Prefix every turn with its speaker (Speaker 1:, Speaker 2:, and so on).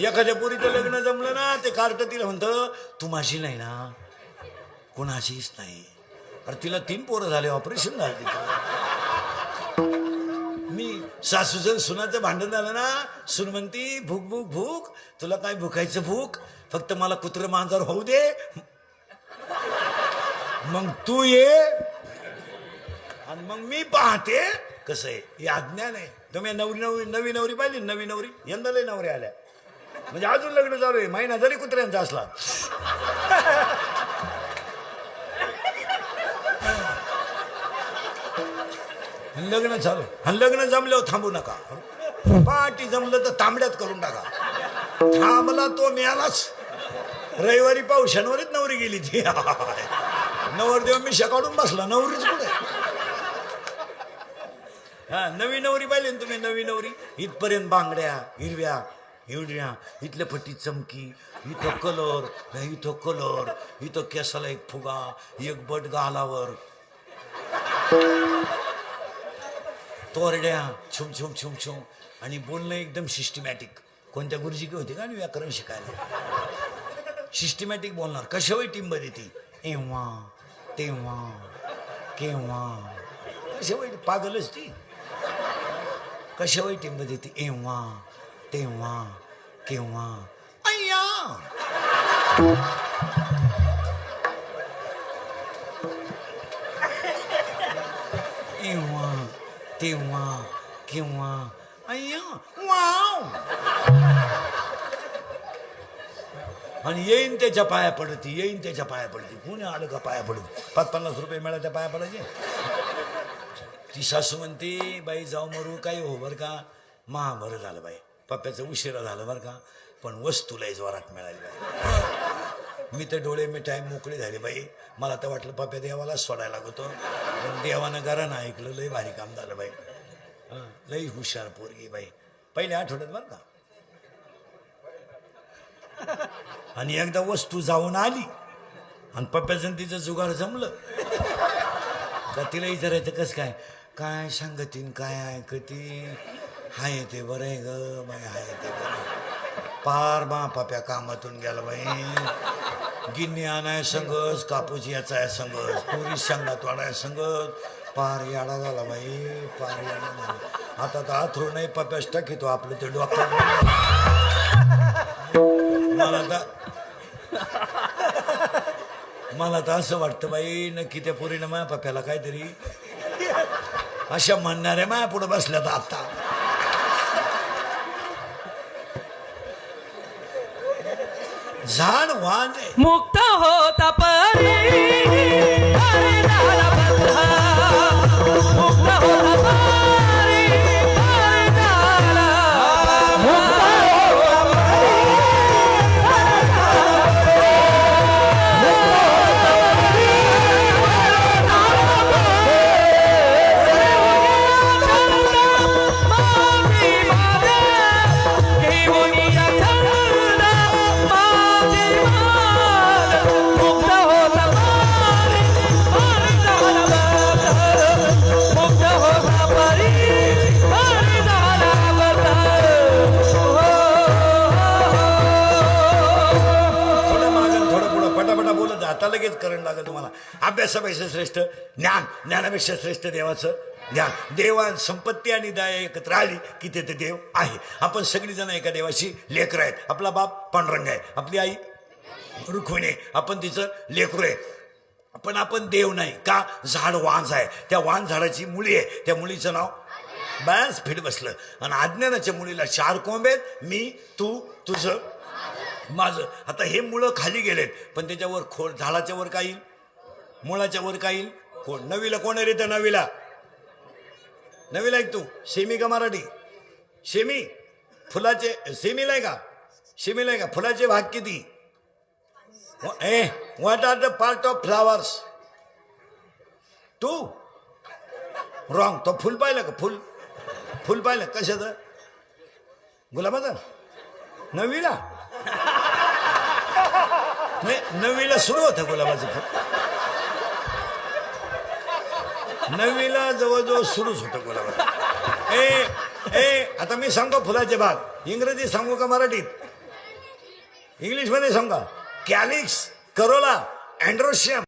Speaker 1: एखाद्या पोरीचं लग्न जमलं ना ते कार्ट तिला म्हणतं तू माझी नाही ना कोणाशीच नाही. अरे तिला तीन पोरं झाले ऑपरेशन झालं तिथं. मी सासूचं सुनाचं भांडण झालं ना सुन म्हणती भूक भूक भूक तुला काय भुकायचं भूक? फक्त मला कुत्र मांजर होऊ दे. मग तू ये आणि मग मी पाहते कसं आहे. हे अज्ञान आहे. तुम्ही नवरी नवरी नवी नवरी पाहिली नवी नवरी? यंदा लय नवरी आल्या. म्हणजे अजून लग्न चालू आहे. महिना जरी कुत्र्यांचा असला. लग्न चालू आणि लग्न जमल्यावर थांबू नका. पाठी जमलं तर तांबड्यात करून टाका. थांबला तो मिळालाच रविवारी पाहू शनिवारीच नवरी गेली ती. नवरदेव मी शकाडून बसला. नवरीच कुठे? हा नवी नवरी पाहिली ना तुम्ही? नवी नवरी? इथपर्यंत बांगड्या हिरव्या हिरव्या इथल्या फटी चमकी इथं कलर इथं कलर इथं केसाला एक फुगा एक बट गालावर. तोरड्या छुम छुम छुम छुम. आणि बोलणं एकदम सिस्टमॅटिक कोणत्या गुरुजी की होती का आणि व्याकरण शिकायला? सिस्टमॅटिक बोलणार. कशा वय टीममध्ये ती? एव्हा तेव्हा केव्हा. कशा वय पागलच ती. कशा वय टीममध्ये ती? एव्हा. तेव्हा केव्हा? अय्या! एव्हा तेव्हा केव्हा? अय्या! वाव! आणि येईन त्याच्या पाया पडती येईन त्याच्या पाया पडती. कोणी आलं का पाया पडत पाच पन्नास रुपये मिळाल्या पाया पडायचे. ती सासू म्हणते बाई जाऊ मरू काही होवर का? महाभर झालं बाई. पप्प्याचं उशिरा झालं बरं का. पण वस्तूलाही जोरात मिळाली बाई. मी तर डोळे मिठाय मोकळे झाले बाई. मला तर वाटलं पप्प्या देवालाच सोडायला लागतो. पण देवानं घरानं ऐकलं लई भारी काम झालं बाई. लई हुशार पोरगी बाई. पहिल्या आठवड्यात बरं का. आणि एकदा वस्तू जाऊन आली. आणि पप्प्याचं तिचं जुगार जमलं. का तिला जरायचं कसं काय? काय सांगतीन काय ऐकती हाय ते बरं आहे ग बाई हाय ते बरं पार बा पाप्या कामातून गेला बाई. गिन्नी आणाय संगच कापूस याचा आहे संगच तुरी संगात वाढाय संगत. पार याडा झाला बाई पार याडा झाला. आता तर आथरू नाही पप्याच टाकीतो आपलं ते डॉक्टर मला तर मला तर असं वाटतं बाई नक्की त्या पुरीनं माया पप्याला काहीतरी अशा म्हणणाऱ्या माया पुढं बसल्यात आता. झाड वाण
Speaker 2: मुक्त होता परी.
Speaker 1: आता लगेच करण लागेल तुम्हाला. अभ्यासापेक्षा श्रेष्ठ ज्ञान ज्ञानापेक्षा श्रेष्ठ देवाचं ज्ञान. देवान संपत्ती आणि दया एकत्र आली की तेथे देव आहे. आपण सगळीजण एका देवाशी लेकर आहेत. आपला बाप पांडुरंग आहे. आपली आई रुखविणे आपण तिचं लेकरू आहे. पण आपण देव नाही. का? झाड वांज आहे. त्या वांज झाडाची मुळी आहे. त्या मुलीचं नाव बॅलन्स फिट बसलं. आणि अज्ञानाच्या मुलीला चार कोंब आहेत. मी तू तुझं माझं. आता हे मुळं खाली गेलेत पण त्याच्यावर खोड झाडाच्या वर काय येईल? मुळाच्या वर काय येईल? खोड नवीला कोण आहे रे त्या नवीला? नवीला ऐक तू? सेमी का मराठी? सेमी? फुलाचे सेमीला आहे का? सेमीला आहे का? फुलाचे भाग किती? ए what are the part of flowers Tu? Wrong तो फुल पाहिलं का? फुल. फुल पाहिलं. कशाचं? गुलाबाचं? नवीला? नाही सुरू होतं गुलाबाचं फुल नवीला जवळजवळ सुरूच होतं गुलाबाचं ए ए आता मी सांगतो फुलाचे भाग इंग्रजी सांगू का मराठीत? इंग्लिशमध्ये सांगा. Calyx Corolla androecium